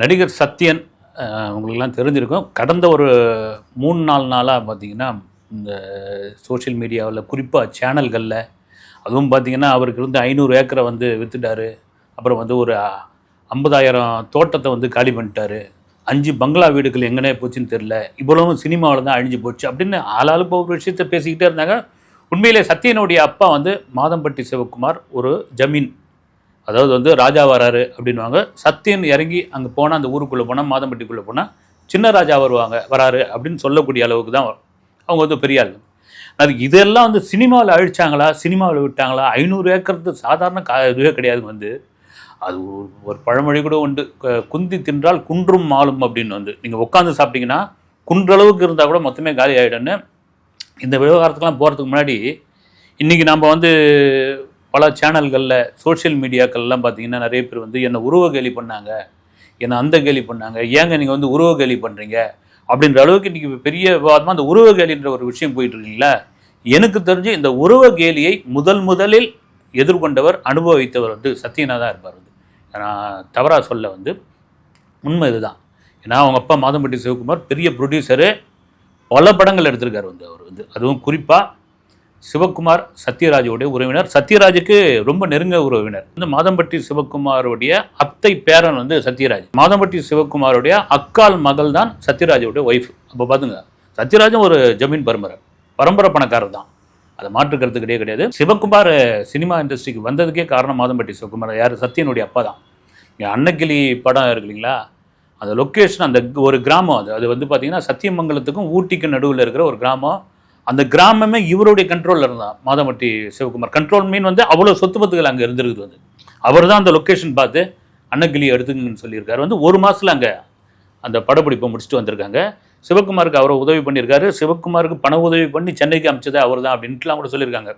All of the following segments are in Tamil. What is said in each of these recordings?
நடிகர் சத்யன் உங்களுக்கெல்லாம் தெரிஞ்சிருக்கும். கடந்த ஒரு மூணு நாலு நாளாக பார்த்தீங்கன்னா இந்த சோஷியல் மீடியாவில் குறிப்பாக சேனல்களில் அதுவும் பார்த்தீங்கன்னா அவருக்கு இருந்து ஐநூறு ஏக்கரை வந்து விற்றுட்டாரு அப்புறம் வந்து ஒரு ஐம்பதாயிரம் தோட்டத்தை வந்து காலி பண்ணிட்டாரு. அஞ்சு பங்களா வீடுகள் எங்கனே போச்சுன்னு தெரில இவ்வளவும் சினிமாவில் தான் அழிஞ்சு போச்சு அப்படின்னு ஆளாளுக்கு ஒரு விஷயத்தை பேசிக்கிட்டே இருந்தாங்க. உண்மையிலே சத்யனுடைய அப்பா வந்து மாதம்பட்டி சிவகுமார் ஒரு ஜமீன். அதாவது வந்து ராஜா வராரு அப்படின்வாங்க சத்தியன் இறங்கி அங்கே போனால் அந்த ஊருக்குள்ளே போனால் மாதம்பட்டிக்குள்ளே போனால் சின்ன ராஜா வருவாங்க வராரு அப்படின்னு சொல்லக்கூடிய அளவுக்கு தான் வரும். அவங்க வந்து பெரிய ஆள். அதுக்கு இதெல்லாம் வந்து சினிமாவில் அழிச்சாங்களா சினிமாவில் விட்டாங்களா? ஐநூறு ஏக்கர் சாதாரண கா இதுவே கிடையாது வந்து. அது ஒரு ஒரு பழமொழி கூட உண்டு. குந்தி தின்றால் குன்றும் மாலும் அப்படின்னு வந்து. நீங்கள் உட்காந்து சாப்பிட்டீங்கன்னா குன்றளவுக்கு இருந்தால் கூட மொத்தமே காலி ஆகிடும்னு இந்த விவகாரத்துக்கெலாம் போகிறதுக்கு முன்னாடி இன்றைக்கி நம்ம வந்து பல சேனல்களில் சோஷியல் மீடியாக்கள்லாம் பார்த்தீங்கன்னா நிறைய பேர் வந்து என்னை உருவ கேலி பண்ணாங்க. என்னை அந்த கேலி பண்ணாங்க. ஏங்க நீங்கள் வந்து உருவ கேலி பண்ணுறீங்க அப்படின்ற அளவுக்கு இன்றைக்கி பெரிய விவாதமாக அந்த உருவ கேலின்ற ஒரு விஷயம் போயிட்டு இருக்கீங்களா எனக்கு தெரிஞ்சு இந்த உருவ கேலியை முதல் முதலில் எதிர்கொண்டவர் அனுபவித்தவர் வந்து சத்யனா தான் இருப்பார் வந்து. நான் தவறாக சொல்ல வந்து உண்மை இதுதான். ஏன்னா அவங்க அப்பா மாதம்பட்டி சிவகுமார் பெரிய ப்ரொடியூசரு பல படங்கள் எடுத்திருக்காரு வந்து அவர் வந்து. அதுவும் குறிப்பாக சிவகுமார் சத்யராஜுடைய உறவினர். சத்யராஜுக்கு ரொம்ப நெருங்க உறவினர். வந்து மாதம்பட்டி சிவகுமாருடைய அத்தை பேரன் வந்து சத்யராஜ். மாதம்பட்டி சிவகுமாருடைய அக்கால் மகள் தான் சத்யராஜுடைய ஒய்ஃப் அப்போ பார்த்துங்க சத்யராஜும் ஒரு ஜமீன் பரம்பரை. பரம்பரை பணக்காரர் தான். அதை மாற்றுக்கிறது கிடையாது. கிடையாது சிவகுமார் சினிமா இண்டஸ்ட்ரிக்கு வந்ததுக்கே காரணம் மாதம்பட்டி சிவகுமார். யார்? சத்யனுடைய அப்பா தான். இங்கே அன்னக்கிளி படம் இருக்கு இல்லைங்களா? அந்த லொக்கேஷன் அந்த ஒரு கிராமம் அது. அது வந்து பார்த்தீங்கன்னா சத்தியமங்கலத்துக்கும் ஊட்டிக்கும் நடுவில் இருக்கிற ஒரு கிராமம். அந்த கிராமமே இவருடைய கண்ட்ரோலில் இருந்தான் மாதமட்டி சிவகுமார். கண்ட்ரோல் மீன் வந்து அவ்வளோ சொத்து பத்துகள் அங்கே இருந்திருக்குது வந்து. அவர் தான் அந்த லொக்கேஷன் பார்த்து அன்னக்கிளி எடுத்துங்கன்னு சொல்லியிருக்காரு. வந்து ஒரு மாதத்தில் அங்கே அந்த படப்பிடிப்பை முடிச்சுட்டு வந்திருக்காங்க. சிவகுமாருக்கு அவரை உதவி பண்ணியிருக்காரு. சிவகுமாருக்கு பண உதவி பண்ணி சென்னைக்கு அமைச்சதே அவர் தான் அப்படின்ட்டுலாம் கூட சொல்லியிருக்காங்க.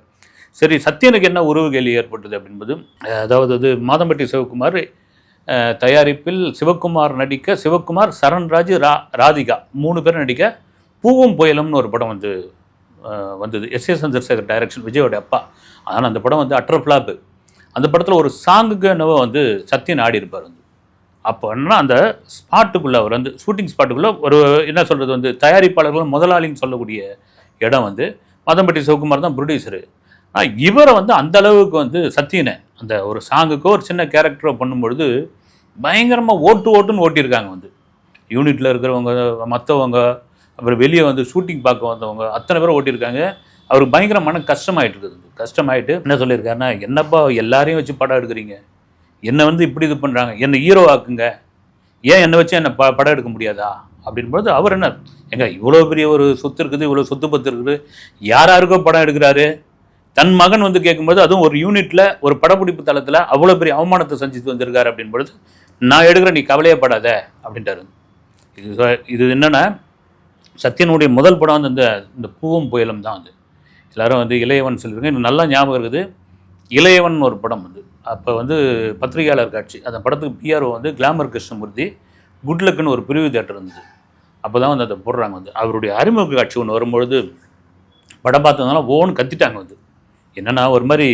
சரி சத்யனுக்கு என்ன உறவு கேள்வி ஏற்பட்டது அப்படின்பது அதாவது அது மாதம்பட்டி சிவகுமார் தயாரிப்பில் சிவகுமார் நடிக்க சிவகுமார் சரண்ராஜ் ரா ராதிகா மூணு பேர் நடிக்க பூவும் புயலும்னு ஒரு படம் வந்து வந்தது. எஸ் ஏ சந்திரசேகர் டைரக்ஷன் விஜயோட அப்பா. ஆனால் அந்த படம் வந்து அட்ரோ ஃப்ளாப்பு அந்த படத்தில் ஒரு சாங்குக்கு என்னவோ வந்து சத்யன் ஆடி இருப்பார் வந்து. அப்போ என்ன அந்த ஸ்பாட்டுக்குள்ளே அவர் வந்து ஷூட்டிங் ஸ்பாட்டுக்குள்ளே ஒரு என்ன சொல்கிறது வந்து தயாரிப்பாளர்கள் முதலாளின்னு சொல்லக்கூடிய இடம் வந்து மதம்பட்டி சிவகுமார் தான் ப்ரொடியூசரு ஆனால் இவரை வந்து அந்த அளவுக்கு வந்து சத்தியனை அந்த ஒரு சாங்குக்கோ ஒரு சின்ன கேரக்டரோ பண்ணும்பொழுது பயங்கரமாக ஓட்டு ஓட்டுன்னு ஓட்டியிருக்காங்க வந்து. யூனிட்டில் இருக்கிறவங்க மற்றவங்க அப்புறம் வெளியே வந்து ஷூட்டிங் பார்க்க வந்தவங்க அத்தனை பேரும் ஓட்டியிருக்காங்க. அவருக்கு பயங்கர மன கஷ்டமாயிட்டு இருக்குது. கஷ்டமாயிட்டு என்ன சொல்லியிருக்காருன்னா என்னப்பா எல்லாரையும் வச்சு படம் எடுக்கிறீங்க? என்னை வந்து இப்படி இது பண்ணுறாங்க என்னை ஹீரோ ஆக்குங்க. ஏன் என்னை வச்சு என்னை ப படம் எடுக்க முடியாதா? அப்படின்போது அவர் என்ன எங்க இவ்வளோ பெரிய ஒரு சொத்து இருக்குது இவ்வளோ சொத்து பத்து இருக்குது. யார் யாருக்கோ படம் எடுக்கிறாரு? தன் மகன் வந்து கேட்கும்போது அதுவும் ஒரு யூனிட்டில் ஒரு படப்பிடிப்பு தளத்தில் அவ்வளோ பெரிய அவமானத்தை சந்தித்து வந்திருக்காரு. அப்படின்பொழுது நான் எடுக்கிறேன் நீ கவலையே படாத. அப்படின்ட்டாரு இது இது என்னென்னா சத்யனுடைய முதல் படம் வந்து இந்த இந்த பூவும் புயலும் தான் வந்து எல்லாரும் வந்து இளையவன் சொல்லியிருக்காங்க எனக்கு நல்லா ஞாபகம் இருக்குது. இளையவன் ஒரு படம் வந்து அப்போ வந்து பத்திரிகையாளர் காட்சி. அந்த படத்துக்கு பிஆர்ஓ வந்து கிளாமர் கிருஷ்ணமூர்த்தி குட்லக்குன்னு ஒரு பிரிவு தேட்டர் இருந்தது. அப்போ தான் வந்து அதை போடுறாங்க வந்து. அவருடைய அறிமுக காட்சி ஒன்று வரும்பொழுது படம் பார்த்ததுனால ஓன்னு கத்திட்டாங்க வந்து. என்னென்னா ஒரு மாதிரி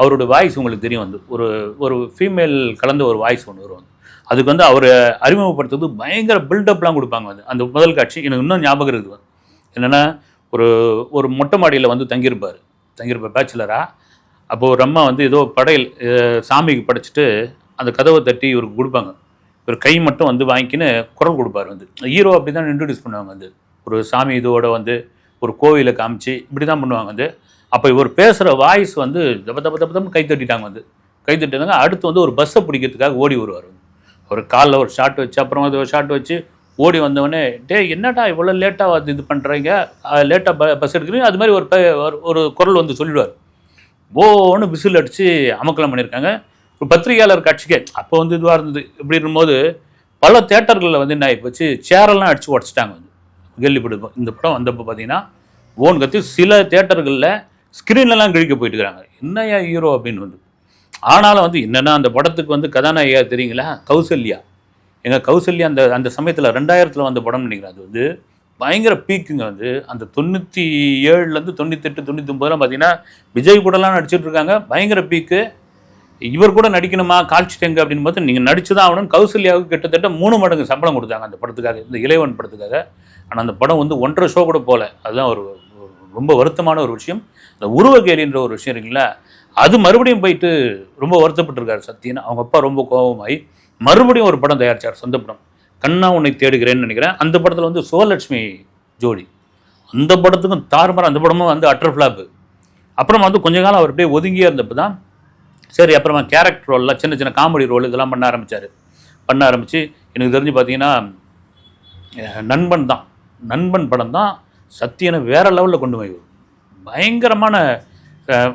அவருடைய வாய்ஸ் உங்களுக்கு தெரியும் வந்து. ஒரு ஒரு ஃபீமேல் கலந்த ஒரு வாய்ஸ் ஒன்று வரும் வந்து. அதுக்கு வந்து அவர் அறிமுகப்படுத்துறது பயங்கர பில்டப்லாம் கொடுப்பாங்க வந்து. அந்த முதல் காட்சி எனக்கு இன்னும் ஞாபகம் இருக்குது வந்து. ஒரு ஒரு மொட்டை மாடியில் வந்து தங்கியிருப்பார். தங்கியிருப்பார் பேச்சுலராக அப்போ ஒரு அம்மா வந்து ஏதோ படையல் சாமிக்கு படைச்சிட்டு அந்த கதவை தட்டி இவருக்கு கொடுப்பாங்க. இவர் கை மட்டும் வந்து வாங்கிக்கின்னு குரல் கொடுப்பார் வந்து. ஹீரோ அப்படி தான் இன்ட்ரடியூஸ் பண்ணுவாங்க வந்து. ஒரு சாமி இதோட வந்து ஒரு கோவிலை காமிச்சு இப்படி தான் பண்ணுவாங்க வந்து. அப்போ இவர் பேசுகிற வாய்ஸ் வந்து தப்ப தப தப தப்பு கை தட்டிட்டாங்க வந்து. கை தட்டினாங்க அடுத்து வந்து ஒரு பஸ்ஸை பிடிக்கிறதுக்காக ஓடி வருவார் வந்து. ஒரு காலில் ஒரு ஷாட் வச்சு அப்புறம் அது ஒரு ஷாட் வச்சு ஓடி வந்தவொடனே டே என்னடா இவ்வளோ லேட்டாக வந்து இது பண்ணுறீங்க லேட்டாக ப பஸ் எடுக்கிறீங்க? அது மாதிரி ஒரு ப- ஒரு- ஒரு குரல் வந்து சொல்லிடுவார். ஓன்னு விசில் அடித்து அமக்கலம் பண்ணியிருக்காங்க ஒரு பத்திரிகையாளர் கட்சிக்கு அப்போ வந்து இதுவாக இருந்தது. இப்படி இருக்கும்போது பல தேட்டர்களில் வந்து என்ன ஆகிப்போச்சு சேரெல்லாம் அடித்து உடச்சிட்டாங்க வந்து. கேள்விப்படுவோம் இந்த படம் வந்தப்போ பார்த்தீங்கன்னா ஓன் கத்தி சில தேட்டர்களில் ஸ்க்ரீன்லலாம் கிழிக்க போயிட்டு இருக்காங்க என்னையா ஹீரோ அப்படின்னு வந்து. ஆனாலும் வந்து என்னென்னா அந்த படத்துக்கு வந்து கதாநாயகியா தெரியுங்களா? கௌசல்யா. எங்கள் கௌசல்யா அந்த அந்த சமயத்தில் ரெண்டாயிரத்தில் வந்த படம்னு நினைக்கிறேன். அது வந்து பயங்கர பீக்குங்க. வந்து அந்த தொண்ணூற்றி ஏழுலேருந்து தொண்ணூத்தெட்டு தொண்ணூத்தொம்பதுலாம் பார்த்தீங்கன்னா விஜய் கூடலாம் நடிச்சிட்ருக்காங்க. பயங்கர பீக்கு. இவர் கூட நடிக்கணுமா? கால்ச்சிட்டேங்க அப்படின்னு பார்த்து நீங்கள் நடிச்சு தான் ஆகணும். கௌசல்யாவுக்கு கிட்டத்தட்ட மூணு மடங்கு சம்பளம் கொடுத்தாங்க அந்த படத்துக்காக இந்த இளைவன் படத்துக்காக. ஆனால் அந்த படம் வந்து ஒன்றரை ஷோ கூட போகல அதுதான் ஒரு ஒரு ரொம்ப வருத்தமான ஒரு விஷயம். இந்த உருவ கேலின்ற ஒரு விஷயம் இருக்குங்களா? அது மறுபடியும் போயிட்டு ரொம்ப வருத்தப்பட்டிருக்காரு சத்தியன். அவங்க அப்பா ரொம்ப கோபமாயி மறுபடியும் ஒரு படம் தயாரிச்சார் சொந்த படம். கண்ணா உன்னை தேடுகிறேன்னு நினைக்கிறேன். அந்த படத்தில் வந்து சுவலட்சுமி ஜோடி. அந்த படத்துக்கும் தாறுமாறு அந்த படமும் வந்து அட்டர் ஃப்ளாப்பு அப்புறம் வந்து கொஞ்ச காலம் அவர் அப்படியே ஒதுங்கியே இருந்தப்போ தான் சரி அப்புறமா கேரக்டர் ரோல்லாம் சின்ன சின்ன காமெடி ரோல் இதெல்லாம் பண்ண ஆரம்பித்தார் பண்ண ஆரம்பித்து எனக்கு தெரிஞ்சு பார்த்தீங்கன்னா நண்பன் தான். நண்பன் படம் தான் சத்தியனை வேறு லெவலில் கொண்டு போய். பயங்கரமான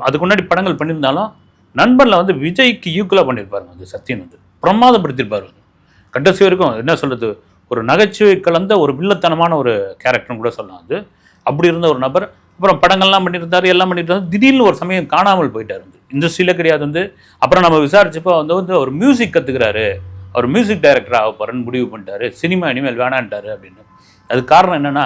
அதுக்கு முன்னாடி படங்கள் பண்ணியிருந்தாலும் நண்பனில் வந்து விஜய்க்கு ஈக்குவலாக பண்ணியிருப்பாருங்க அது சத்தியன் வந்து. பிரமாதப்படுத்தியிருப்பார் வந்து. கடைசி வரைக்கும் என்ன சொல்கிறது ஒரு நகைச்சுவை கலந்த ஒரு வில்லத்தனமான ஒரு கேரக்டர்னு கூட சொல்லலாம் அது. அப்படி இருந்த ஒரு நபர் அப்புறம் படங்கள்லாம் பண்ணியிருந்தாரு எல்லாம் பண்ணிட்டு திடீர்னு ஒரு சமயம் காணாமல் போயிட்டார் வந்து. இண்டஸ்ட்ரியில் கிடையாது வந்து. அப்புறம் நம்ம விசாரிச்சப்போ வந்து வந்து அவர் மியூசிக் கற்றுக்கிறாரு அவர் மியூசிக் டைரக்டர் ஆக போகிறேன்னு முடிவு பண்ணிட்டாரு. சினிமா இனிமேல் வேணான்ட்டாரு அப்படின்னு. அதுக்கு காரணம் என்னென்னா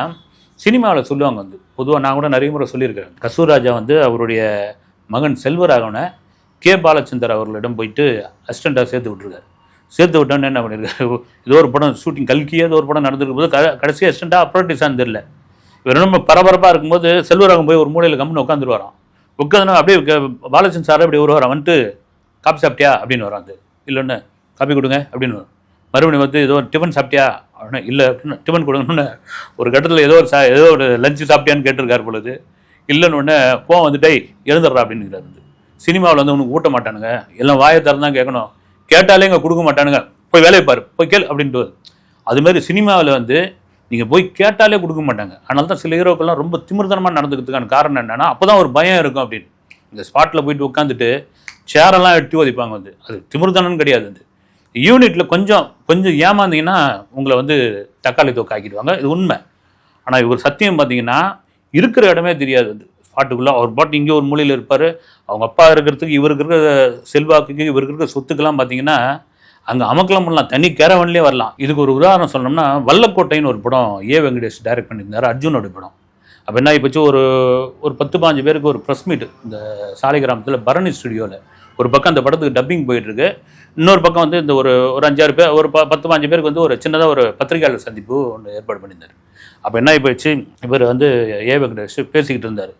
சினிமாவில் சொல்லுவாங்க வந்து. பொதுவாக நான் கூட நிறைய முறை சொல்லியிருக்கிறேன். கசூராஜா வந்து அவருடைய மகன் செல்வராகவனை கே. பாலச்சந்தர் அவர்களிடம் போயிட்டு அசிஸ்டண்ட்டாக சேர்த்து விட்டுருக்காரு. சேர்த்து விட்டோன்னு என்ன பண்ணியிருக்காரு? ஏதோ ஒரு படம் ஷூட்டிங் கல்கியே ஏதோ ஒரு படம் நடந்திருக்கும் போது கடைசி அசிஸ்டண்ட்டாக அப்ரண்டிஸான்னு தெரியல. இவர் ரொம்ப பரபரப்பாக இருக்கும்போது செல்வராகவன் போய் ஒரு மூலையில் கம்முன்னு உட்காந்துருவாராம். உட்காந்துனா அப்படியே க- சார் அப்படி வருவார் வந்துட்டு காப்பி சாப்பிட்டியா? அப்படின்னு வரான் அது இல்லைன்னு காப்பி கொடுங்க அப்படின்னு வரும். மறுபடியும் வந்து ஏதோ டிஃபன் சாப்பிட்டியா? அப்படின்னா இல்லை டிஃபன் கொடுங்கன்னு ஒரு கட்டத்தில் ஏதோ ஒரு சா ஏதோ ஒரு லஞ்சு சாப்பிட்டியான்னு கேட்டிருக்கார் பொழுது இல்லைன்னு உடனே கோவம் வந்து டேய் எழுந்துடுறா அப்படின்னுங்கிறாரு வந்து. சினிமாவில் வந்து உனக்கு ஊட்ட மாட்டானுங்க. எல்லாம் வாயை திறந்தான் கேட்கணும். கேட்டாலே இங்கே கொடுக்க மாட்டானுங்க. போய் வேலையை பாரு போய் கேள் அப்படின்ட்டு. அதுமாதிரி சினிமாவில் வந்து நீங்கள் போய் கேட்டாலே கொடுக்க மாட்டாங்க. அதனால தான் சில ஹீரோக்கெல்லாம் ரொம்ப திமிர்தனமாக நடந்துக்கிறதுக்கான காரணம் என்னென்னா அப்போ தான் ஒரு பயம் இருக்கும் அப்படின்னு. இந்த ஸ்பாட்டில் போயிட்டு உட்காந்துட்டு சேரெல்லாம் எட்டி உதைப்பாங்க வந்து. அது திமிர்தனம்னு கிடையாது அது யூனிட்டில் கொஞ்சம் கொஞ்சம் ஏமாந்தீங்கன்னா உங்களை வந்து தக்காளி தோக்காக்கிடுவாங்க இது உண்மை. ஆனால் இவர் சத்தியம் பார்த்தீங்கன்னா இருக்கிற இடமே தெரியாது. பாட்டுக்குள்ளே அவர் பாட்டு இங்கே ஒரு மூலையில் இருப்பார். அவங்க அப்பா இருக்கிறதுக்கு இவருக்கு இருக்கிற செல்வாக்குக்கு இவருக்கு இருக்கிற சொத்துக்கெல்லாம் பார்த்தீங்கன்னா அங்கே அமக்கலாம் பண்ணலாம். தனி கேரவன்லேயே வரலாம். இதுக்கு ஒரு உதாரணம் சொன்னோம்னா வல்லக்கோட்டைன்னு ஒரு படம் ஏ வெங்கடேஷ் டைரக்ட் பண்ணியிருந்தார் அர்ஜுனோட படம். அப்போ என்ன ஆகிப்போச்சு ஒரு ஒரு பத்து பாஞ்சு பேருக்கு ஒரு ப்ரெஸ் மீட் இந்த சாலை கிராமத்தில் பரணி ஸ்டுடியோவில் ஒரு பக்கம் அந்த படத்துக்கு டப்பிங் போயிட்டுருக்கு. இன்னொரு பக்கம் வந்து இந்த ஒரு ஒரு அஞ்சாறு பேர் ஒரு ப பத்து பாஞ்சு பேருக்கு வந்து ஒரு சின்னதாக ஒரு பத்திரிகையாளர் சந்திப்பு ஒன்று ஏற்பாடு பண்ணியிருந்தார். அப்போ என்ன ஆகி போயிடுச்சு இவர் வந்து ஏ. வெங்கடேஷ் பேசிக்கிட்டு இருந்தார்.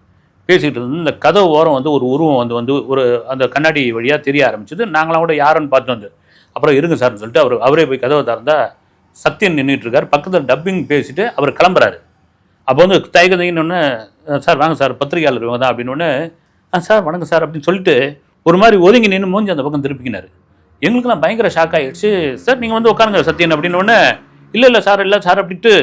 பேசிக்கிட்டு இருந்து இந்த கதவு ஓரம் வந்து ஒரு உருவம் வந்து வந்து ஒரு அந்த கண்ணாடி வழியாக தெரிய ஆரம்பிச்சது. நாங்களாம் கூட யாருன்னு பார்த்து வந்து அப்புறம் இருங்க சார்னு சொல்லிட்டு அவர் அவரே போய் கதவை திறந்தா சத்தியன் நின்றுட்டு இருக்கார். பக்கத்தில் டப்பிங் பேசிட்டு அவர் கிளம்புறாரு. அப்போ வந்து தயக்க ஒன்று சார் வாங்க சார் பத்திரிகையாளர் இவங்க தான் அப்படின்னு ஆ சார் வணக்கம் சார் அப்படின்னு சொல்லிட்டு ஒரு மாதிரி ஒதுங்கி நின்று மூஞ்சி அந்த பக்கம் திருப்பிக்கினார். எங்களுக்கெல்லாம் பயங்கர ஷாக் ஆகிடுச்சு சார் நீங்கள் வந்து உட்காருங்க சத்யன் அப்படின்னு உடனே இல்லை இல்லை சார் இல்லை சார் அப்படின்ட்டு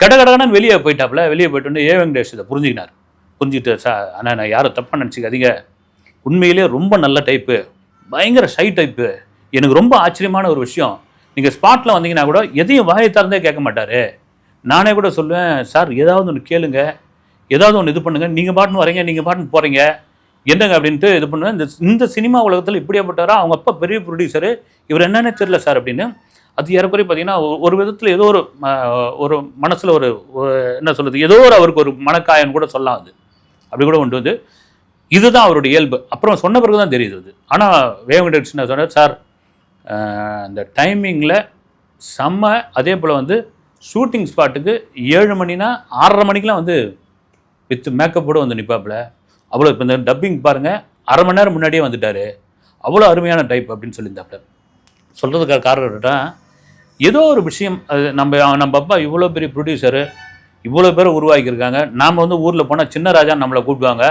கட கடகடன்னு வெளியே போயிட்டாப்புல. வெளியே போயிட்டு வந்து ஏ வெங்கடேஷ் இதை புரிஞ்சுக்கினார். புரிஞ்சுக்கிட்டு சார் ஆனால் நான் யாரும் தப்பாக நினச்சிக்காதீங்க. உண்மையிலே ரொம்ப நல்ல டைப்பு பயங்கர ஷை டைப்பு எனக்கு ரொம்ப ஆச்சரியமான ஒரு விஷயம். நீங்கள் ஸ்பாட்டில் வந்தீங்கன்னா கூட எதையும் வாயை திறந்தே கேட்க மாட்டார். நானே கூட சொல்லுவேன் சார் ஏதாவது ஒன்று கேளுங்க. ஏதாவது ஒன்று இது பண்ணுங்கள் நீங்கள் பாட்டுன்னு வரீங்க நீங்கள் பாட்டுன்னு போகிறீங்க என்னங்க அப்படின்ட்டு இது பண்ணுவேன் இந்த இந்த சினிமா உலகத்தில் இப்படியாப்பட்டாரா அவங்க அப்பா பெரிய ப்ரொடியூசரு இவர் என்னென்ன தெரியல சார் அப்படின்னு. அது ஏறக்குறைய பார்த்தீங்கன்னா ஒரு விதத்தில் ஏதோ ஒரு ம- ஒரு மனசில் ஒரு என்ன சொல்கிறது ஏதோ ஒரு அவருக்கு ஒரு மனக்காயன் கூட சொல்லலாம் அது. அப்படி கூட கொண்டு வந்து இதுதான் அவருடைய இயல்பு. அப்புறம் சொன்ன பிறகு தான் தெரியுது அது. ஆனால் வேங்கடேஷ் சொன்னார் சார் அந்த இந்த டைமிங்கில் செம்ம அதே போல் வந்து ஷூட்டிங் ஸ்பாட்டுக்கு ஏழு மணினா ஆறரை மணிக்கெலாம் வந்து வித் மேக்கப்போடு வந்து நிற்பாப்புல அவ்வளோ இப்போ இந்த டப்பிங் பாருங்கள் அரை மணி நேரம் முன்னாடியே வந்துட்டார். அவ்வளோ அருமையான டைப் அப்படின்னு சொல்லியிருந்தாப்ல சொல்கிறதுக்காக காரணம் ஏதோ ஒரு விஷயம் அது நம்ம நம்ம அப்பா இவ்வளோ பெரிய ப்ரொடியூசரு இவ்வளோ பேரை உருவாக்கியிருக்காங்க. நாம் வந்து ஊரில் போனால் சின்ன ராஜா நம்மளை கூப்பிடுவாங்க.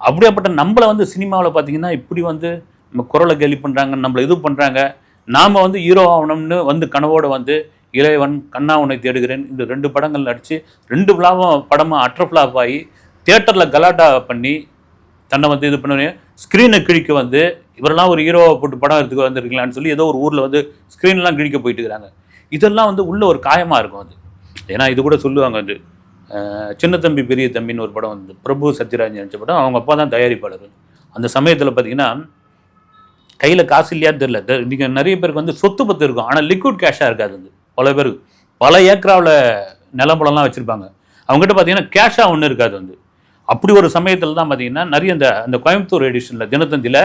அப்படியாப்பட்ட நம்மளை வந்து சினிமாவில் பார்த்தீங்கன்னா இப்படி வந்து நம்ம குரலை கேலி பண்ணுறாங்க நம்மளை இது பண்ணுறாங்க நாம் வந்து ஹீரோ ஆகணும்னு வந்து கனவோடு வந்து இளையவன் கண்ணா உன்னை தேடுகிறேன். இந்த ரெண்டு படங்கள் நடித்து ரெண்டு விழாவும் படமாக அட்ர ஃப்ளாப் ஆகி தியேட்டரில் கலாட்டா பண்ணி தன்னை வந்து இது பண்ணுவேன் ஸ்க்ரீனை கிழிக்க வந்து இவரெல்லாம் ஒரு ஹீரோவை போட்டு படம் எடுத்துக்க வந்திருக்கலான்னு சொல்லி ஏதோ ஒரு ஊரில் வந்து ஸ்க்ரீன்லாம் கிழிக்க போயிட்டு இருக்கிறாங்க. இதெல்லாம் வந்து உள்ள ஒரு காயமாக இருக்கும் அது. ஏன்னா இது கூட சொல்லுவாங்க வந்து சின்ன தம்பி பெரிய தம்பின்னு ஒரு படம் வந்து பிரபு சத்யராஜ் நினச்ச படம் அவங்க அப்பா தான் தயாரிப்பாளர் அந்த சமயத்தில் பார்த்தீங்கன்னா கையில் காசு இல்லையான்னு தெரியல. நீங்கள் நிறைய பேருக்கு வந்து சொத்து பத்து இருக்கும். ஆனால் லிக்விட் கேஷாக இருக்காது வந்து பல பேருக்கு. பல ஏக்கராவில் நிலம்பலம்லாம் வச்சுருப்பாங்க. அவங்ககிட்ட பார்த்தீங்கன்னா கேஷாக ஒன்றும் இருக்காது வந்து. அப்படி ஒரு சமயத்தில் தான் பார்த்தீங்கன்னா நிறைய இந்த அந்த கோயம்புத்தூர் எடிஷனில் தினத்தந்தியில்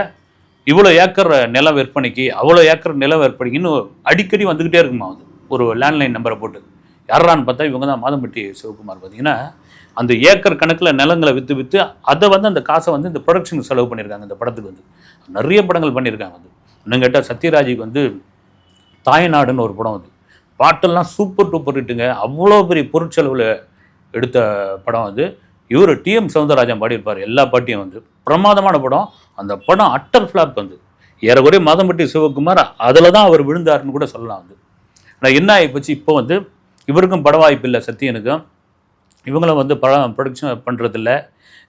இவ்வளோ ஏக்கர் நில விற்பனைக்கு அவ்வளோ ஏக்கர் நில விற்பனைக்குன்னு அடிக்கடி வந்துக்கிட்டே இருக்குமா அது? ஒரு லேண்ட்லைன் நம்பரை போட்டு. யாரான்னு பார்த்தா இவங்க தான் மாதம்பட்டி சிவகுமார் பார்த்தீங்கன்னா அந்த ஏக்கர் கணக்கில் நிலங்களை விற்று விற்று அதை வந்து அந்த காசை வந்து இந்த ப்ரொடக்ஷனுக்கு செலவு பண்ணியிருக்காங்க இந்த படத்துக்கு வந்து. நிறைய படங்கள் பண்ணியிருக்காங்க அது. இன்னும் கேட்டால் சத்யராஜுக்கு வந்து தாய்நாடுன்னு ஒரு படம் வந்து பாட்டெல்லாம் சூப்பர் டூப்பர் ஹிட்டுங்க அவ்வளோ பெரிய பொருட்செலவில் எடுத்த படம் வந்து இவர் டிஎம் சவுந்தரராஜன் பாடியிருப்பார். எல்லா பாட்டியும் வந்து பிரமாதமான படம். அந்த படம் அட்டர் ஃப்ளாப் வந்து. ஏறக்குறைய மாதம்பட்டி சிவகுமார் அதில் தான் அவர் விழுந்தாருன்னு கூட சொல்லலாம் வந்து. ஆனால் என்ன ஆகிப்போச்சு இப்போ வந்து இவருக்கும் பட வாய்ப்பு இல்லை சத்தியனுக்கும் இவங்களும் வந்து படம் ப்ரொடக்ஷன் பண்ணுறதில்ல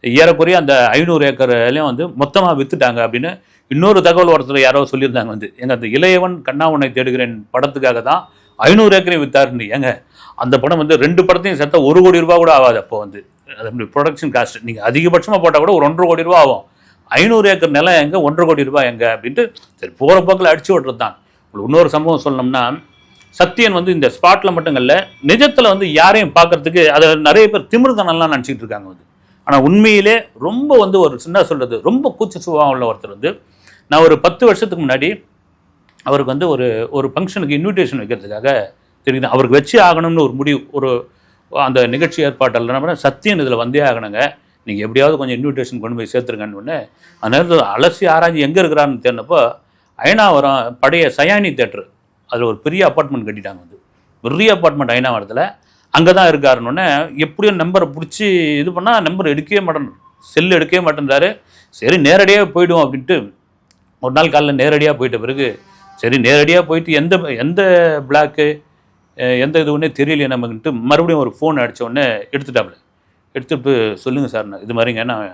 ஏறக்குறைய அந்த ஐநூறு ஏக்கர்லையும் வந்து மொத்தமாக விற்றுட்டாங்க அப்படின்னு இன்னொரு தகவல் ஒருத்தர் யாரோ சொல்லியிருந்தாங்க வந்து. எங்கள் அந்த இளையவன் கண்ணாவனை தேடுகிறேன் படத்துக்காக தான் ஐநூறு ஏக்கரையும் விற்றாருன்னு ஏங்க அந்த படம் வந்து ரெண்டு படத்தையும் சேர்த்தா ஒரு கோடி ரூபா கூட ஆகாது அப்போ வந்து. அது ப்ரொடக்ஷன் காஸ்ட் நீங்கள் அதிகபட்சமாக போட்டால் கூட ஒரு ஒன்றரை கோடி ரூபா ஆகும். ஐநூறு ஏக்கர் நிலம் எங்கே ஒன்றரை கோடி ரூபாய் எங்கே அப்படின்ட்டு சரி போகிற போக்கில் அடிச்சு விட்றது தான் உங்களுக்கு இன்னொரு சம்பவம் சொல்லணும்னா சத்தியன் வந்து இந்த ஸ்பாட்டில் மட்டும் இல்லை நிஜத்தில் வந்து யாரையும் பார்க்கறதுக்கு அதை நிறைய பேர் திமிர்தனம்லாம் நினச்சிக்கிட்டு இருக்காங்க வந்து. ஆனால் உண்மையிலே ரொம்ப வந்து ஒரு சின்ன சொல்கிறது ரொம்ப கூச்ச சுபாவம் உள்ள ஒருத்தர் வந்து நான் ஒரு பத்து வருஷத்துக்கு முன்னாடி அவருக்கு வந்து ஒரு ஒரு ஃபங்க்ஷனுக்கு இன்விடேஷன் வைக்கிறதுக்காக தெரியுது. அவருக்கு வச்சு ஆகணும்னு ஒரு முடிவு ஒரு அந்த நிகழ்ச்சி ஏற்பாட்டில் என்ன சத்தியம் இதில் வந்தே ஆகணுங்க. நீங்கள் எப்படியாவது கொஞ்சம் இன்விடேஷன் கொண்டு போய் சேர்த்துருங்கன்னு உடனே அந்த நேரத்தில் அலசி ஆராய்ஞ்சி எங்கே இருக்கிறான்னு தெரிஞ்சப்போ அயனாவரம் பழைய சயானி தேட்டர் அதில் ஒரு பெரிய அப்பார்ட்மெண்ட் கட்டிட்டாங்க வந்து. பெரிய அப்பார்ட்மெண்ட் அயனாவரத்தில். அங்கே தான் இருக்காருன்னொன்னே எப்படியும் நம்பரை பிடிச்சி இது பண்ணால் நம்பர் எடுக்கவே மாட்டேன் செல் எடுக்கவே மாட்டேன்றாரு. சரி நேரடியாக போயிடுவோம் அப்படின்ட்டு ஒரு நாள் காலைல நேரடியாக போயிட்ட பிறகு சரி நேரடியாக போயிட்டு எந்த எந்த பிளாக்கு எந்த இது ஒன்றே தெரியலையே நமக்குன்ட்டு மறுபடியும் ஒரு ஃபோன் அடித்த உடனே எடுத்துட்டாப்புல. எடுத்துட்டு சொல்லுங்கள் சார் நான் இது மாதிரிங்க நான்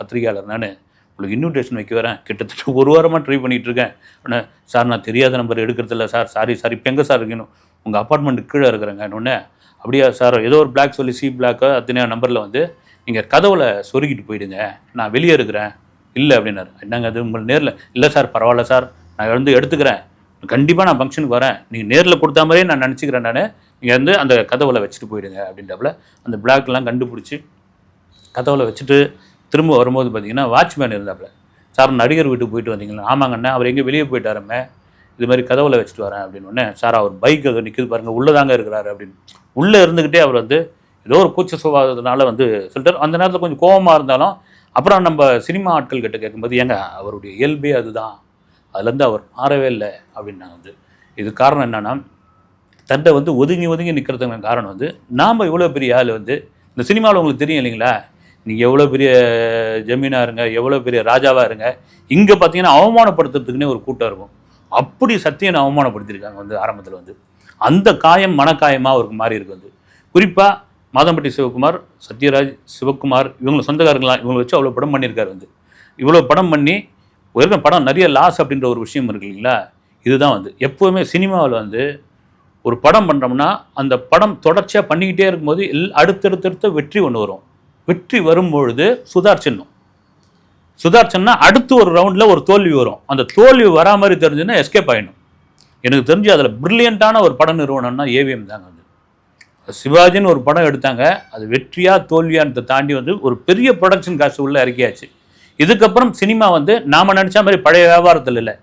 பத்திரிகையாளர் நான் உங்களுக்கு இன்விடேஷன் வைக்க வரேன். கிட்டத்தட்ட ஒரு வாரமாக ட்ரை பண்ணிகிட்டு இருக்கேன். ஆனால் சார் நான் தெரியாத நம்பர் எடுக்கிறதில்ல சார் சாரி சார் இப்போ எங்கே சார் இருக்கணும் உங்கள் அப்பார்ட்மெண்ட்டு கீழே இருக்கிறேங்க. ஒன்று அப்படியா சார் ஏதோ ஒரு பிளாக் சொல்லி சி பிளாக்கோ அத்தனையோ நம்பரில் வந்து நீங்கள் கதவுல சொருகிட்டு போயிடுங்க. நான் வெளியே இருக்கிறேன். இல்லை அப்படின்னாரு. என்னங்க அது? உங்கள் நேரில்? இல்லை சார் பரவாயில்ல சார் நான் வந்து எடுத்துக்கிறேன். கண்டிப்பாக நான் ஃபங்க்ஷனுக்கு வரேன். நீங்கள் நேரில் கொடுத்த மாதிரியே நான் நினச்சிக்கிறேன் நான். நீங்கள் வந்து அந்த கதவுல வச்சுட்டு போயிடுங்க அப்படின்றப்பல அந்த பிளாக்லாம் கண்டுபிடிச்சி கதவுல வச்சுட்டு திரும்ப வரும்போது பார்த்தீங்கன்னா வாட்ச்மேன் இருந்தாப்புல. சார் நடிகர் வீட்டுக்கு போயிட்டு வந்தீங்களா? ஆமாங்கண்ணா அவர் எங்கே வெளியே போயிட்டாருமே. இது மாதிரி கதவுல வச்சுட்டு வரேன் அப்படின்னு உடனே சார் அவர் பைக் அது நிற்குது பாருங்கள் உள்ளே தாங்க இருக்கிறாரு அப்படின்னு. உள்ளே இருந்துக்கிட்டே அவர் வந்து ஏதோ ஒரு கூச்ச சுபாவத்தினால வந்து சொல்லிட்டார். அந்த நேரத்தில் கொஞ்சம் கோபமாக இருந்தாலும் அப்புறம் நம்ம சினிமா ஆட்கள் கிட்ட கேட்கும்போது ஏங்க அவருடைய இயல்பே அதுதான். அதுலேருந்து அவர் மாறவே இல்லை அப்படின்னாங்க வந்து. இது காரணம் என்னென்னா தன்னை வந்து ஒதுங்கி ஒதுங்கி நிற்கிறதுக்கான காரணம் வந்து நாம் இவ்வளோ பெரிய ஆள் வந்து இந்த சினிமாவில் உங்களுக்கு தெரியும் இல்லைங்களா? நீங்கள் எவ்வளோ பெரிய ஜமீனாக இருங்க எவ்வளோ பெரிய ராஜாவாக இருங்க இங்கே பார்த்தீங்கன்னா அவமானப்படுத்துறதுக்குன்னே ஒரு கூட்டம் இருக்கும். அப்படி சத்தியனை அவமானப்படுத்தியிருக்காங்க வந்து ஆரம்பத்தில் வந்து. அந்த காயம் மனக்காயமாக அவருக்கு மாறி இருக்கு வந்து. குறிப்பாக மாதம்பட்டி சிவகுமார் சத்யராஜ் சிவகுமார் இவங்களை சொந்தக்காரங்களாம் இவங்களை வச்சு அவ்வளோ படம் பண்ணியிருக்காரு வந்து. இவ்வளோ படம் பண்ணி ஒரு படம் நிறைய லாஸ் அப்படின்ற ஒரு விஷயம் இருக்கு இல்லைங்களா? இதுதான் வந்து. எப்போவுமே சினிமாவில் வந்து ஒரு படம் பண்ணுறோம்னா அந்த படம் தொடர்ச்சியாக பண்ணிக்கிட்டே இருக்கும்போது எல் அடுத்தடுத்தடுத்த வெற்றி ஒன்று வரும். வெற்றி வரும்பொழுது சுதார் சின்னம். சுதார் சின்னா அடுத்து ஒரு ரவுண்டில் ஒரு தோல்வி வரும். அந்த தோல்வி வரா மாதிரி தெரிஞ்சுன்னா எஸ்கேப் ஆகிடும் எனக்கு தெரிஞ்சு அதில் பிரில்லியண்ட்டான ஒரு படம் நிறுவனம்னா ஏவிஎம் தாங்க வந்து சிவாஜின்னு ஒரு படம் எடுத்தாங்க. அது வெற்றியாக தோல்வியான்றதை தாண்டி வந்து ஒரு பெரிய ப்ரொடக்ஷன் காசு உள்ள இறக்கியாச்சு. இதுக்கப்புறம் சினிமா வந்து நாம நினச்ச மாதிரி பழைய வியாபாரத்தில் இல்லை.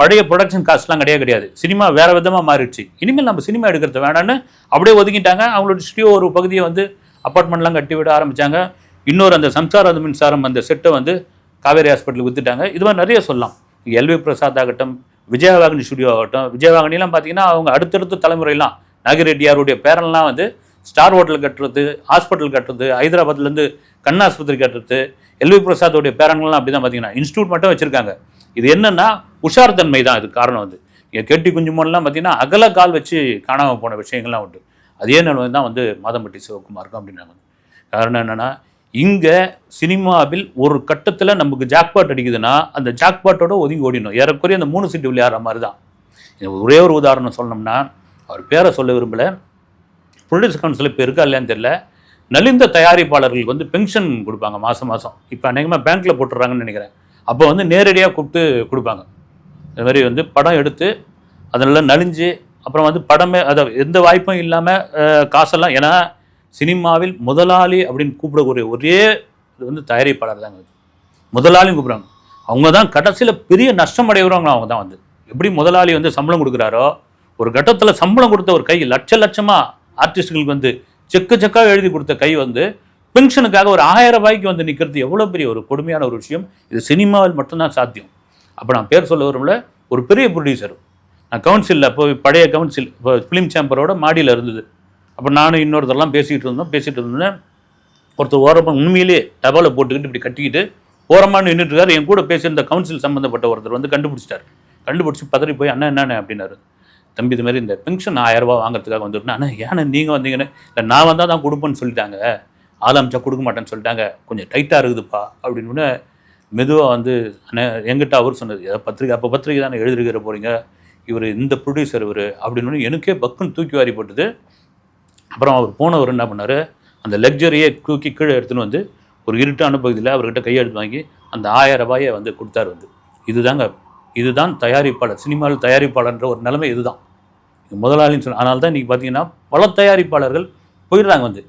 பழைய ப்ரொடக்ஷன் காஸ்ட்லாம் கிடையாது கிடையாது. சினிமா வேறு விதமாக மாறிடுச்சு. இனிமேல் நம்ம சினிமா எடுக்கிறது வேணான்னு அப்படியே ஒதுக்கிட்டாங்க. அவங்களோட ஸ்டுடியோ ஒரு பகுதியை வந்து அப்பார்ட்மெண்ட்லாம் கட்டி விட ஆரம்பித்தாங்க இன்னொரு அந்த சம்சார மின்சாரம் அந்த செட்டை வந்து காவேரி ஹாஸ்பிட்டலுக்கு வித்துட்டாங்க. இது மாதிரி நிறைய சொல்லலாம். எல்வி பிரசாத் ஆகட்டும் விஜயவாகினி ஸ்டுடியோ ஆகட்டும். விஜயவாகினிலாம் பார்த்தீங்கன்னா அவங்க அடுத்தடுத்த தலைமுறையெல்லாம் நாகிரெட்டியாருடைய பேரன்லாம் வந்து ஸ்டார் ஹோட்டல் கட்டுறது ஹாஸ்பிட்டல் கட்டுறது ஹைதராபாத்லேருந்து கண் ஆஸ்பத்திரி கட்டுறது எல்வி பிரசாத்தோடைய பேரன்கள்லாம் அப்படி தான் பார்த்தீங்கன்னா இன்ஸ்டியூட் மட்டும் வச்சுருக்காங்க. இது என்னென்னா உஷார் தன்மை தான் இது காரணம் வந்து. இங்கே கெட்டி குஞ்சுமோன்லாம் பார்த்தீங்கன்னா அகல கால் வச்சு காணாமல் போன விஷயங்கள்லாம் உண்டு. அதே நிலவு தான் வந்து மாதம்பட்டி சிவகுமாருக்கும் அப்படின்னாங்க காரணம் என்னென்னா இங்கே சினிமாவில் ஒரு கட்டத்தில் நமக்கு ஜாக்பாட் அடிக்குதுன்னா அந்த ஜாக்பாட்டோட ஒதுங்கி ஓடிடணும். ஏறக்குறைய அந்த மூணு சீட்டு விளையாடுற மாதிரி தான் ஒரே ஒரு உதாரணம் சொல்லணும்னா அவர் பேரை சொல்ல விரும்பலை. ப்ரொடியூசர் கவுன்சில் இப்போ இருக்கா இல்லையான்னு தெரியல. நலிந்த தயாரிப்பாளர்களுக்கு வந்து பென்ஷன் கொடுப்பாங்க மாதம் மாதம் இப்போ அநேகமாக பேங்க்கில் போட்டுடுறாங்கன்னு நினைக்கிறேன். அப்போ வந்து நேரடியாக கூப்பிட்டு கொடுப்பாங்க. இது மாதிரி வந்து படம் எடுத்து அதெல்லாம் நலிஞ்சு அப்புறம் வந்து படமே அதை எந்த வாய்ப்பும் இல்லாமல் காசெல்லாம் ஏன்னா சினிமாவில் முதலாளி அப்படின்னு கூப்பிடக்கூடிய ஒரே இது வந்து தயாரிப்பாளர் தாங்க முதலாளியும் கூப்பிட்றாங்க. அவங்க தான் கடைசியில் பெரிய நஷ்டம் அடைகிறவங்க அவங்க தான் வந்து. எப்படி முதலாளி வந்து சம்பளம் கொடுக்குறாரோ ஒரு கட்டத்தில் சம்பளம் கொடுத்த ஒரு கை லட்ச லட்சமாக ஆர்டிஸ்டுகளுக்கு வந்து செக்கு செக்காக எழுதி கொடுத்த கை வந்து பென்ஷனுக்காக ஒரு ஆயிரம் ரூபாய்க்கு வந்து நிற்கிறது எவ்வளோ பெரிய ஒரு கொடுமையான ஒரு விஷயம். இது சினிமாவில் மட்டும்தான் சாத்தியம். அப்போ நான் பேர் சொல்ல வரும்ல ஒரு பெரிய ப்ரொடியூசர் நான் கவுன்சிலில் இப்போ பழைய கவுன்சில் இப்போ ஃபிலிம் சேம்பரோட மாடியில் இருந்தது. அப்போ நானும் இன்னொருத்தரெல்லாம் பேசிக்கிட்டு இருந்தோம். பேசிகிட்டு இருந்தேன் ஒருத்தர் ஓரமாக உண்மையிலேயே டபாலை போட்டுக்கிட்டு இப்படி கட்டிக்கிட்டு ஓரமாக நின்றுட்டு என் கூட பேசியிருந்த கவுன்சில் சம்மந்தப்பட்ட ஒருத்தர் வந்து கண்டுபிடிச்சிட்டார். கண்டுபிடிச்சி பதறி போய் அண்ணா என்னென்ன அப்படின்னாரு. தம்பி இது மாதிரி இந்த பென்ஷன் ஆயிரம் வாங்குறதுக்காக வந்துருக்கேன் ஆனால் ஏன்னா நீங்கள் வந்தீங்கன்னு இல்லை நான் வந்தால் தான் கொடுப்பேன்னு சொல்லிட்டாங்க. ஆள் அமைச்சா கொடுக்க மாட்டேன்னு சொல்லிட்டாங்க. கொஞ்சம் டைட்டாக இருக்குதுப்பா அப்படின்னு மெதுவாக வந்து அண்ணன் எங்கிட்ட அவர் சொன்னது ஏதோ பத்திரிக்கை அப்போ பத்திரிக்கை தானே எழுதிருக்கிற போகிறீங்க இவர் இந்த ப்ரொடியூசர் இவர் அப்படின்னு எனக்கே பக்குன்னு தூக்கி வாரி போட்டுது அப்புறம் அவர் போனவர் என்ன பண்ணார் அந்த லக்ஸரியை தூக்கி கீழே எடுத்துன்னு வந்து ஒரு இருட்டான பகுதியில் அவர்கிட்ட கையெழுத்து வாங்கி அந்த ஆயிரம் ரூபாயை வந்து கொடுத்தாரு வந்து. இதுதாங்க இதுதான் தயாரிப்பாளர் சினிமாவில் தயாரிப்பாளர்ன்ற ஒரு நிலைமை இதுதான். முதலாளின்னு சொன்ன அதனால தான் இன்றைக்கி பார்த்தீங்கன்னா பல தயாரிப்பாளர்கள் போயிடுறாங்க வந்து.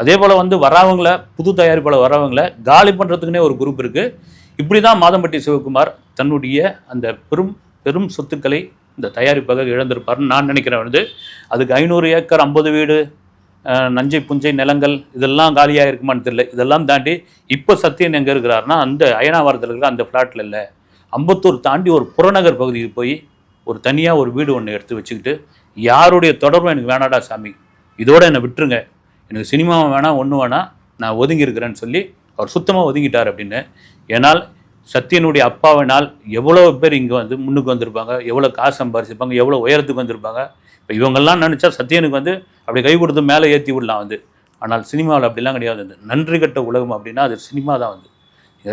அதே போல் வந்து வரவங்கள புது தயாரிப்பாளர் வரவங்கள காலி பண்ணுறதுக்குனே ஒரு குரூப் இருக்குது இப்படி தான் மாதம்பட்டி சிவகுமார் தன்னுடைய அந்த பெரும் பெரும் சொத்துக்களை இந்த தயாரிப்பாக இழந்திருப்பார்னு நான் நினைக்கிறேன் வந்து. அதுக்கு ஐநூறு ஏக்கர் ஐம்பது வீடு நஞ்சை புஞ்சை நிலங்கள் இதெல்லாம் காலியாக இருக்குமான்னு தெரியல. இதெல்லாம் தாண்டி இப்போ சத்தியன் எங்கே இருக்கிறாருன்னா அந்த அயனாவரத்தில் இருக்கிற அந்த ஃப்ளாட்டில் இல்லை. அம்பத்தூர் தாண்டி ஒரு புறநகர் பகுதிக்கு போய் ஒரு தனியாக ஒரு வீடு ஒன்று எடுத்து வச்சுக்கிட்டு யாருடைய தொடர்பும் எனக்கு வேணாடா சாமி. இதோட என்னை விட்டுருங்க. எனக்கு சினிமாவும் வேணாம் ஒன்றும் வேணாம் நான் ஒதுங்கியிருக்கிறேன்னு சொல்லி அவர் சுத்தமாக ஒதுங்கிட்டார் அப்படின்னு. ஏன்னால் சத்யனுடைய அப்பாவினால் எவ்வளோ பேர் இங்கே வந்து முன்னுக்கு வந்திருப்பாங்க எவ்வளோ காசு சம்பாரிச்சிருப்பாங்க எவ்வளோ உயரத்துக்கு வந்திருப்பாங்க. இப்போ இவங்கெல்லாம் நினச்சா சத்யனுக்கு வந்து அப்படி கை கொடுத்து மேலே ஏற்றி விடலாம் வந்து. ஆனால் சினிமாவில் அப்படிலாம் கிடையாது. நன்றி கட்ட உலகம் அப்படின்னா அது சினிமா தான் வந்து.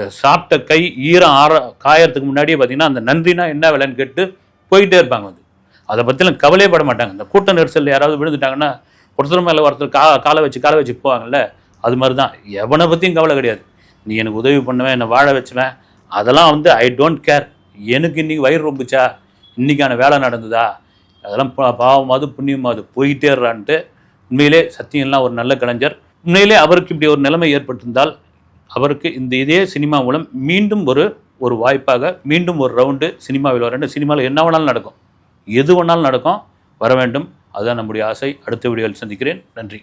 சாப்பிட்ட கை ஈரம் ஆற காயறதுக்கு முன்னாடியே பார்த்தீங்கன்னா அந்த நன்றினா என்ன விலைன்னு கேட்டு போயிட்டே இருப்பாங்க வந்து. அதை பற்றிலாம் கவலையே பட மாட்டாங்க. இந்த கூட்ட நெரிசலில் யாராவது விழுந்துட்டாங்கன்னா ஒருத்தர் மேலே ஒருத்தர் கா காலை வச்சு காலை வச்சு போவாங்கல்ல அது மாதிரி தான் எவனை பற்றியும் கவலை கிடையாது. நீ எனக்கு உதவி பண்ணுவேன் என்னை வாழ வச்சுவேன். அதெல்லாம் வந்து ஐ டோன்ட் கேர் எனக்கு இன்றைக்கி வயிறு ரொம்பிச்சா? இன்றைக்கான வேலை நடந்ததா? அதெல்லாம் பா- பாவமாவது புண்ணியமாவது போயிட்டேறான்ட்டு உண்மையிலே சத்தியம்லாம் ஒரு நல்ல கலைஞர். உண்மையிலே அவருக்கு இப்படி ஒரு நிலைமை ஏற்பட்டிருந்தால் அவருக்கு இந்த இதே சினிமா மூலம் மீண்டும் ஒரு ஒரு வாய்ப்பாக மீண்டும் ஒரு ரவுண்டு சினிமாவில் வர வேண்டும். சினிமாவில் என்ன வேணாலும் நடக்கும். எது வேணாலும் நடக்கும். வர வேண்டும். அதுதான் நம்முடைய ஆசை. அடுத்த வீடியோவில் சந்திக்கிறேன். நன்றி.